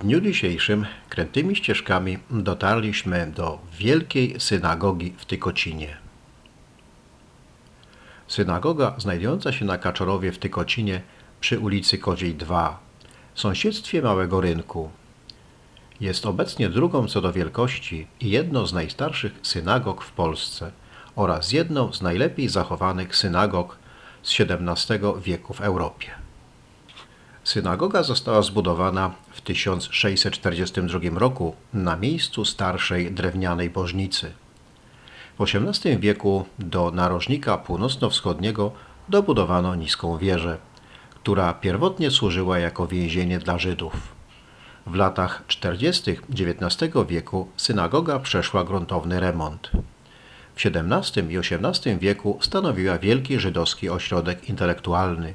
Dniu dzisiejszym krętymi ścieżkami dotarliśmy do wielkiej synagogi w Tykocinie. Synagoga znajdująca się na Kaczorowie w Tykocinie przy ulicy Koziej 2, w sąsiedztwie Małego Rynku. Jest obecnie drugą co do wielkości i jedną z najstarszych synagog w Polsce oraz jedną z najlepiej zachowanych synagog z XVII wieku w Europie. Synagoga została zbudowana 1642 roku na miejscu starszej drewnianej bożnicy. W XVIII wieku do narożnika północno-wschodniego dobudowano niską wieżę, która pierwotnie służyła jako więzienie dla Żydów. W latach 40. XIX wieku synagoga przeszła gruntowny remont. W XVII i XVIII wieku stanowiła wielki żydowski ośrodek intelektualny.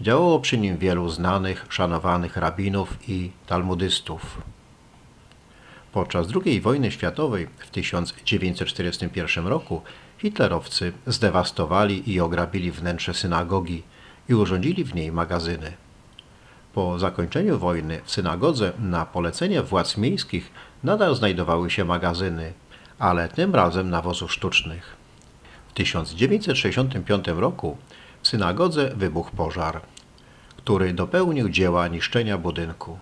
Działało przy nim wielu znanych, szanowanych rabinów i talmudystów. Podczas II wojny światowej w 1941 roku hitlerowcy zdewastowali i ograbili wnętrze synagogi i urządzili w niej magazyny. Po zakończeniu wojny w synagodze na polecenie władz miejskich nadal znajdowały się magazyny, ale tym razem nawozów sztucznych. W 1965 roku w synagodze wybuchł pożar, który dopełnił dzieła niszczenia budynku.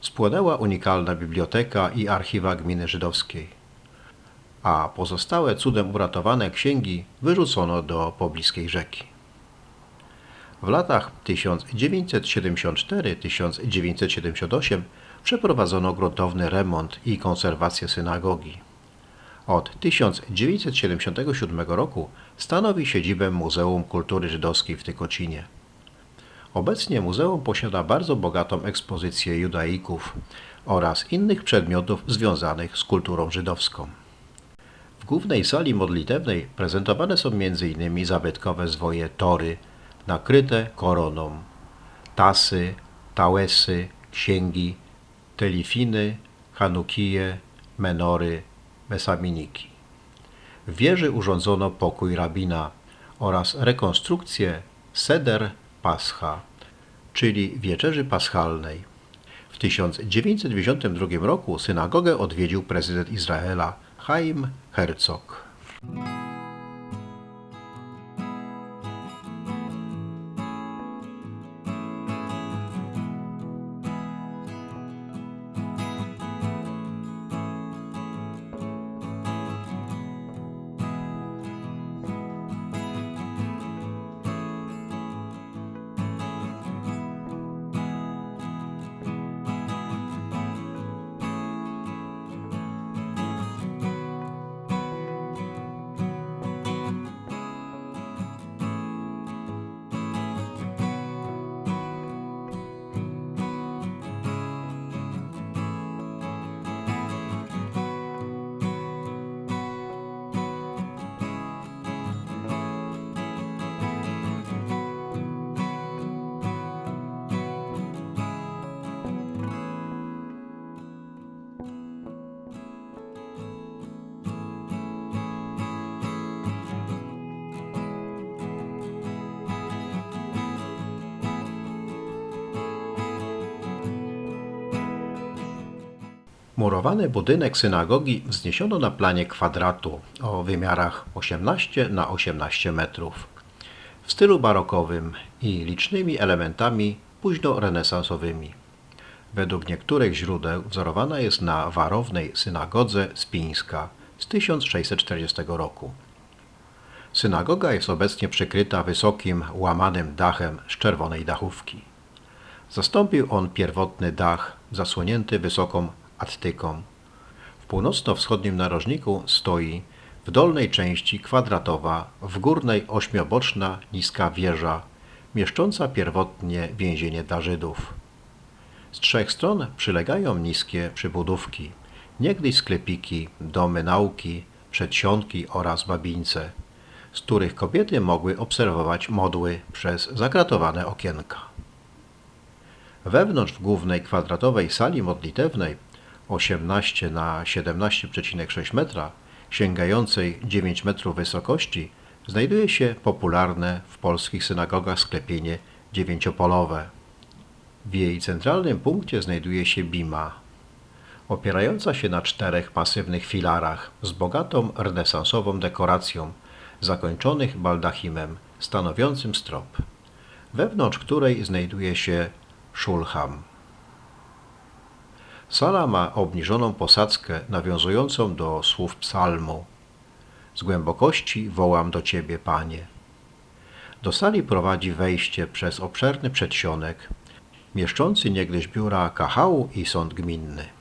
Spłonęła unikalna biblioteka i archiwa gminy żydowskiej, a pozostałe cudem uratowane księgi wyrzucono do pobliskiej rzeki. W latach 1974-1978 przeprowadzono gruntowny remont i konserwację synagogi. Od 1977 roku stanowi siedzibę Muzeum Kultury Żydowskiej w Tykocinie. Obecnie muzeum posiada bardzo bogatą ekspozycję judaików oraz innych przedmiotów związanych z kulturą żydowską. W głównej sali modlitewnej prezentowane są m.in. zabytkowe zwoje tory nakryte koroną, tasy, tałesy, księgi, telifiny, hanukije, menory, mesaminiki. W wieży urządzono pokój rabina oraz rekonstrukcję Seder Pascha, czyli wieczerzy paschalnej. W 1992 roku synagogę odwiedził prezydent Izraela Chaim Herzog. Murowany budynek synagogi wzniesiono na planie kwadratu o wymiarach 18 na 18 metrów w stylu barokowym i licznymi elementami późno-renesansowymi. Według niektórych źródeł wzorowana jest na warownej synagodze z Pińska z 1640 roku. Synagoga jest obecnie przykryta wysokim, łamanym dachem z czerwonej dachówki. Zastąpił on pierwotny dach zasłonięty wysoką W północno-wschodnim narożniku stoi w dolnej części kwadratowa, w górnej ośmioboczna niska wieża, mieszcząca pierwotnie więzienie dla Żydów. Z trzech stron przylegają niskie przybudówki, niegdyś sklepiki, domy nauki, przedsionki oraz babińce, z których kobiety mogły obserwować modły przez zakratowane okienka. Wewnątrz w głównej kwadratowej sali modlitewnej 18 na 17,6 metra, sięgającej 9 metrów wysokości, znajduje się popularne w polskich synagogach sklepienie dziewięciopolowe. W jej centralnym punkcie znajduje się bima, opierająca się na czterech masywnych filarach z bogatą renesansową dekoracją, zakończonych baldachimem stanowiącym strop, wewnątrz której znajduje się szulham. Sala ma obniżoną posadzkę nawiązującą do słów psalmu. Z głębokości wołam do Ciebie, Panie. Do sali prowadzi wejście przez obszerny przedsionek, mieszczący niegdyś biura kahału i sąd gminny.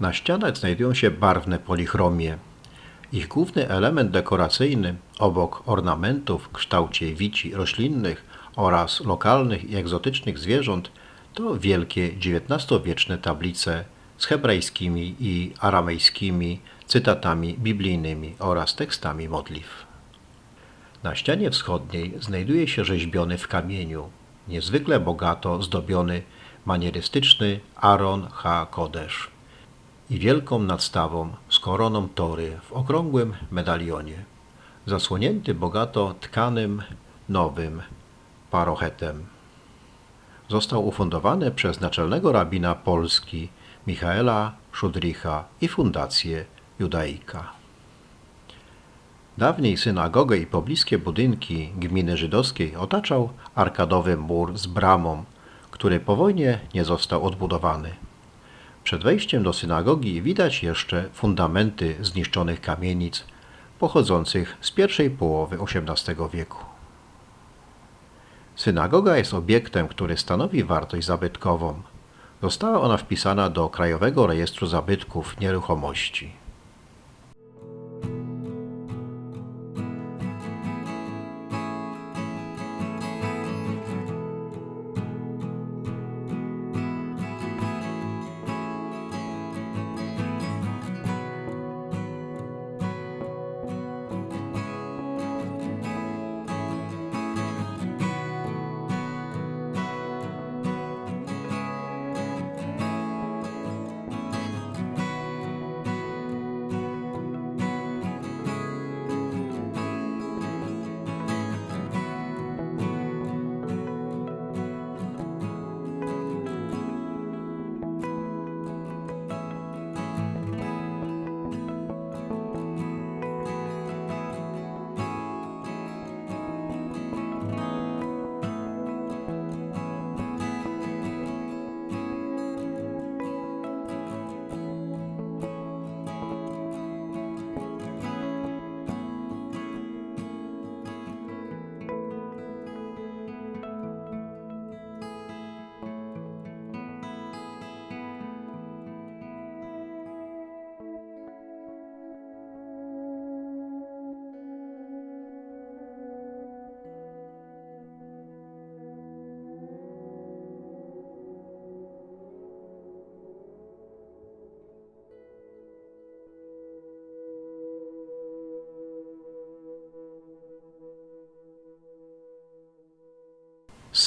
Na ścianach znajdują się barwne polichromie. Ich główny element dekoracyjny, obok ornamentów w kształcie wici roślinnych oraz lokalnych i egzotycznych zwierząt, to wielkie XIX-wieczne tablice z hebrajskimi i aramejskimi cytatami biblijnymi oraz tekstami modlitw. Na ścianie wschodniej znajduje się rzeźbiony w kamieniu, niezwykle bogato zdobiony manierystyczny Aaron H. Kodesz i wielką nadstawą z koroną tory w okrągłym medalionie, zasłonięty bogato tkanym nowym parochetem. Został ufundowany przez naczelnego rabina Polski Michaela Szudricha i Fundację Judaika. Dawniej synagogę i pobliskie budynki gminy żydowskiej otaczał arkadowy mur z bramą, który po wojnie nie został odbudowany. Przed wejściem do synagogi widać jeszcze fundamenty zniszczonych kamienic pochodzących z pierwszej połowy XVIII wieku. Synagoga jest obiektem, który stanowi wartość zabytkową. Została ona wpisana do Krajowego Rejestru Zabytków Nieruchomości.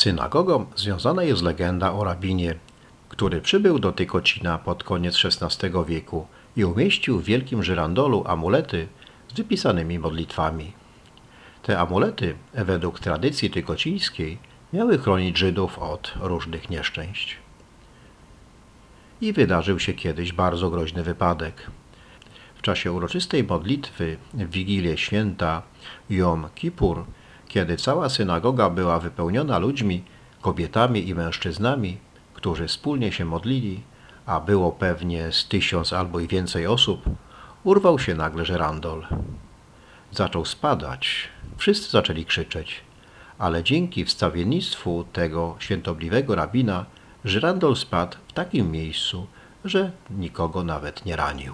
Synagogą związana jest legenda o rabinie, który przybył do Tykocina pod koniec XVI wieku i umieścił w wielkim żyrandolu amulety z wypisanymi modlitwami. Te amulety, według tradycji tykocińskiej, miały chronić Żydów od różnych nieszczęść. i wydarzył się kiedyś bardzo groźny wypadek. W czasie uroczystej modlitwy w Wigilię Święta Jom Kippur, kiedy cała synagoga była wypełniona ludźmi, kobietami i mężczyznami, którzy wspólnie się modlili, a było pewnie z tysiąc albo i więcej osób, urwał się nagle żerandol. Zaczął spadać, wszyscy zaczęli krzyczeć, ale dzięki wstawiennictwu tego świętobliwego rabina żyrandol spadł w takim miejscu, że nikogo nawet nie ranił.